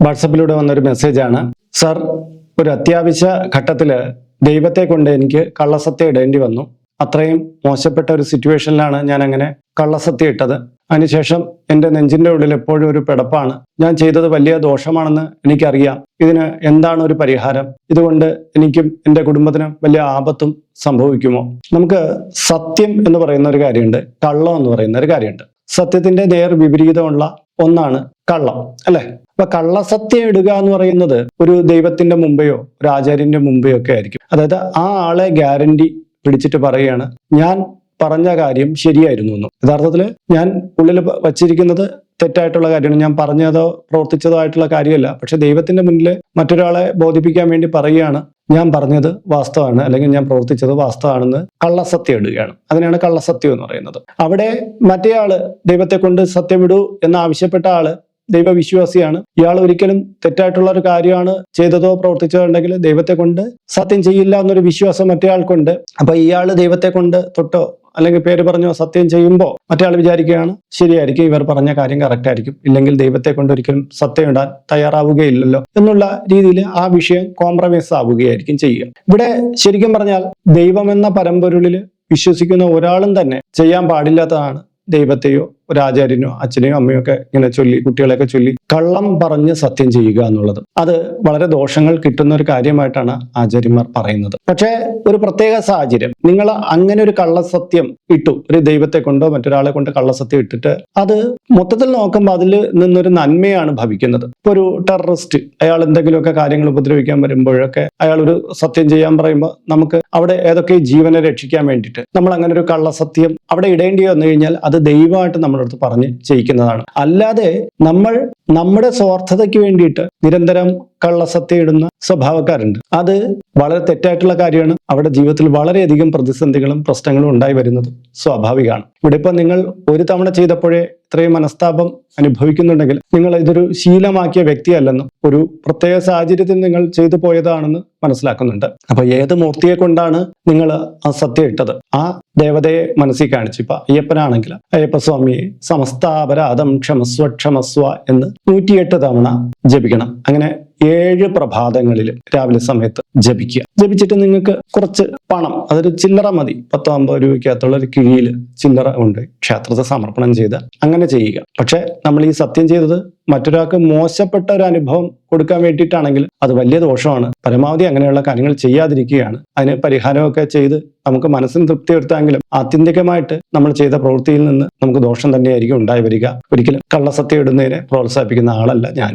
വാട്സപ്പിലൂടെ വന്നൊരു മെസ്സേജാണ്. സർ ഒരു അത്യാവശ്യ ഘട്ടത്തിൽ ദൈവത്തെ കൊണ്ട് എനിക്ക് കള്ളസത്യം ഇടേണ്ടി വന്നു. അത്രയും മോശപ്പെട്ട ഒരു സിറ്റുവേഷനിലാണ് ഞാൻ അങ്ങനെ കള്ളസത്യം ഇട്ടത്. അതിനുശേഷം എന്റെ നെഞ്ചിന്റെ ഉള്ളിൽ എപ്പോഴും ഒരു പിടപ്പാണ്. ഞാൻ ചെയ്തത് വലിയ ദോഷമാണെന്ന് എനിക്കറിയാം. ഇതിന് എന്താണ് ഒരു പരിഹാരം? ഇതുകൊണ്ട് എനിക്കും എന്റെ കുടുംബത്തിനും വലിയ ആപത്തും സംഭവിക്കുമോ? നമുക്ക് സത്യം എന്ന് പറയുന്ന ഒരു കാര്യമുണ്ട്. കള്ളം എന്ന് പറയുന്ന ഒരു കാര്യമുണ്ട്. സത്യത്തിന്റെ നേർ വിപരീതമുള്ള ഒന്നാണ് കള്ളം അല്ലെ? അപ്പൊ കള്ളസത്യം ഇടുക എന്ന് പറയുന്നത് ഒരു ദൈവത്തിന്റെ മുമ്പെയോ ഒരു ആചാര്യന്റെ മുമ്പെയോ ഒക്കെ ആയിരിക്കും. അതായത് ആ ആളെ ഗ്യാരണ്ടി പിടിച്ചിട്ട് പറയുകയാണ് ഞാൻ പറഞ്ഞ കാര്യം ശരിയായിരുന്നു എന്ന്. യഥാർത്ഥത്തിൽ ഞാൻ ഉള്ളിൽ വച്ചിരിക്കുന്നത് തെറ്റായിട്ടുള്ള കാര്യമാണ്. ഞാൻ പറഞ്ഞതോ പ്രവർത്തിച്ചതോ ആയിട്ടുള്ള കാര്യമല്ല. പക്ഷെ ദൈവത്തിന്റെ മുന്നിൽ മറ്റൊരാളെ ബോധിപ്പിക്കാൻ വേണ്ടി പറയുകയാണ് ഞാൻ പറഞ്ഞത് വാസ്തവമാണ് അല്ലെങ്കിൽ ഞാൻ പ്രവർത്തിച്ചത് വാസ്തവമാണെന്ന് കള്ളസത്യം ഇടുകയാണ്. അതിനാണ് കള്ളസത്യം എന്ന് പറയുന്നത്. അവിടെ മറ്റേ ആൾ ദൈവത്തെ കൊണ്ട് സത്യം ഇടൂ എന്ന് ആവശ്യപ്പെട്ട ആൾ ദൈവവിശ്വാസിയാണ്. ഇയാൾ ഒരിക്കലും തെറ്റായിട്ടുള്ള ഒരു കാര്യമാണ് ചെയ്തതോ പ്രവർത്തിച്ചതോ ഉണ്ടെങ്കിൽ ദൈവത്തെ കൊണ്ട് സത്യം ചെയ്യില്ല എന്നൊരു വിശ്വാസം മറ്റേ ആൾക്കുണ്ട്. അപ്പൊ ഇയാൾ ദൈവത്തെ കൊണ്ട് തൊട്ടോ അല്ലെങ്കിൽ പേര് പറഞ്ഞോ സത്യം ചെയ്യുമ്പോൾ മറ്റേ വിചാരിക്കുകയാണ് ശരിയായിരിക്കും ഇവർ പറഞ്ഞ കാര്യം കറക്റ്റ് ആയിരിക്കും. ഇല്ലെങ്കിൽ ദൈവത്തെ കൊണ്ടൊരിക്കലും സത്യം ഇടാൻ തയ്യാറാവുകയില്ലല്ലോ എന്നുള്ള രീതിയിൽ ആ വിഷയം കോംപ്രമൈസ് ആവുകയായിരിക്കും ചെയ്യുക. ഇവിടെ ശരിക്കും പറഞ്ഞാൽ ദൈവമെന്ന പരമ്പൊരുളിൽ വിശ്വസിക്കുന്ന ഒരാളും തന്നെ ചെയ്യാൻ പാടില്ലാത്തതാണ് ദൈവത്തെയോ ഒരു ആചാര്യനോ അച്ഛനെയോ അമ്മയോ ഒക്കെ ഇങ്ങനെ ചൊല്ലി കുട്ടികളെയൊക്കെ ചൊല്ലി കള്ളം പറഞ്ഞ് സത്യം ചെയ്യുക എന്നുള്ളത്. അത് വളരെ ദോഷങ്ങൾ കിട്ടുന്ന ഒരു കാര്യമായിട്ടാണ് ആചാര്യന്മാർ പറയുന്നത്. പക്ഷേ ഒരു പ്രത്യേക സാഹചര്യം. നിങ്ങൾ അങ്ങനെ ഒരു കള്ളസത്യം ഇട്ടു ഒരു ദൈവത്തെ കൊണ്ടോ മറ്റൊരാളെ കൊണ്ട് കള്ളസത്യം ഇട്ടിട്ട് അത് മൊത്തത്തിൽ നോക്കുമ്പോൾ അതിൽ നിന്നൊരു നന്മയാണ് ഭവിക്കുന്നത്. ഇപ്പൊ ഒരു ടെററിസ്റ്റ് അയാൾ എന്തെങ്കിലുമൊക്കെ കാര്യങ്ങൾ ഉപദ്രവിക്കാൻ വരുമ്പോഴൊക്കെ അയാൾ ഒരു സത്യം ചെയ്യാൻ പറയുമ്പോൾ നമുക്ക് അവിടെ ഏതൊക്കെ ജീവനെ രക്ഷിക്കാൻ വേണ്ടിയിട്ട് നമ്മൾ അങ്ങനെ ഒരു കള്ളസത്യം അവിടെ ഇടേണ്ടി വന്നു കഴിഞ്ഞാൽ അത് ദൈവമായിട്ട് നമ്മുടെ അടുത്ത് പറഞ്ഞ് ചെയ്യിക്കുന്നതാണ്. അല്ലാതെ നമ്മൾ നമ്മുടെ സ്വാർത്ഥതയ്ക്ക് വേണ്ടിയിട്ട് നിരന്തരം കള്ളസത്യം ഇടുന്ന സ്വഭാവക്കാരുണ്ട്. അത് വളരെ തെറ്റായിട്ടുള്ള കാര്യമാണ്. അവരുടെ ജീവിതത്തിൽ വളരെയധികം പ്രതിസന്ധികളും പ്രശ്നങ്ങളും ഉണ്ടായി വരുന്നത് സ്വാഭാവികമാണ്. ഇവിടെ ഇപ്പൊ നിങ്ങൾ ഒരു തവണ ചെയ്തപ്പോഴേ ഇത്രയും മനസ്താപം അനുഭവിക്കുന്നുണ്ടെങ്കിൽ നിങ്ങൾ ഇതൊരു ശീലമാക്കിയ വ്യക്തിയല്ലെന്നും ഒരു പ്രത്യേക സാഹചര്യത്തിൽ നിങ്ങൾ ചെയ്തു പോയതാണെന്ന് മനസ്സിലാക്കുന്നുണ്ട്. അപ്പൊ ഏത് മൂർത്തിയെ കൊണ്ടാണ് നിങ്ങൾ ആ സത്യം ഇട്ടത്? ആ ദേവതയെ മനസ്സിൽ കാണിച്ചു ഇപ്പൊ അയ്യപ്പനാണെങ്കിൽ അയ്യപ്പ സ്വാമിയെ സമസ്താപരാധം ക്ഷമസ്വ ക്ഷമസ്വ എന്ന് നൂറ്റിയെട്ട് തവണ ജപിക്കണം. അങ്ങനെ ഏഴ് പ്രഭാതങ്ങളിൽ രാവിലെ സമയത്ത് ജപിക്കുക. ജപിച്ചിട്ട് നിങ്ങൾക്ക് കുറച്ച് പണം അതൊരു ചില്ലറ മതി. പത്തോ അമ്പത് രൂപയ്ക്കകത്തുള്ള ഒരു കിഴിയിൽ ചില്ലറ ഉണ്ട് ക്ഷേത്രത്തെ സമർപ്പണം ചെയ്ത് അങ്ങനെ ചെയ്യുക. പക്ഷെ നമ്മൾ ഈ സത്യം ചെയ്തത് മറ്റൊരാൾക്ക് മോശപ്പെട്ട ഒരു അനുഭവം കൊടുക്കാൻ വേണ്ടിയിട്ടാണെങ്കിൽ അത് വലിയ ദോഷമാണ്. പരമാവധി അങ്ങനെയുള്ള കാര്യങ്ങൾ ചെയ്യാതിരിക്കുകയാണ്. അതിന് പരിഹാരമൊക്കെ ചെയ്ത് നമുക്ക് മനസ്സിന് തൃപ്തി വരുത്താമെങ്കിലും ആത്യന്തികമായിട്ട് നമ്മൾ ചെയ്ത പ്രവൃത്തിയിൽ നിന്ന് നമുക്ക് ദോഷം തന്നെയായിരിക്കും ഉണ്ടായി വരിക. ഒരിക്കലും കള്ളസത്യം ഇടുന്നതിനെ പ്രോത്സാഹിപ്പിക്കുന്ന ആളല്ല ഞാനും.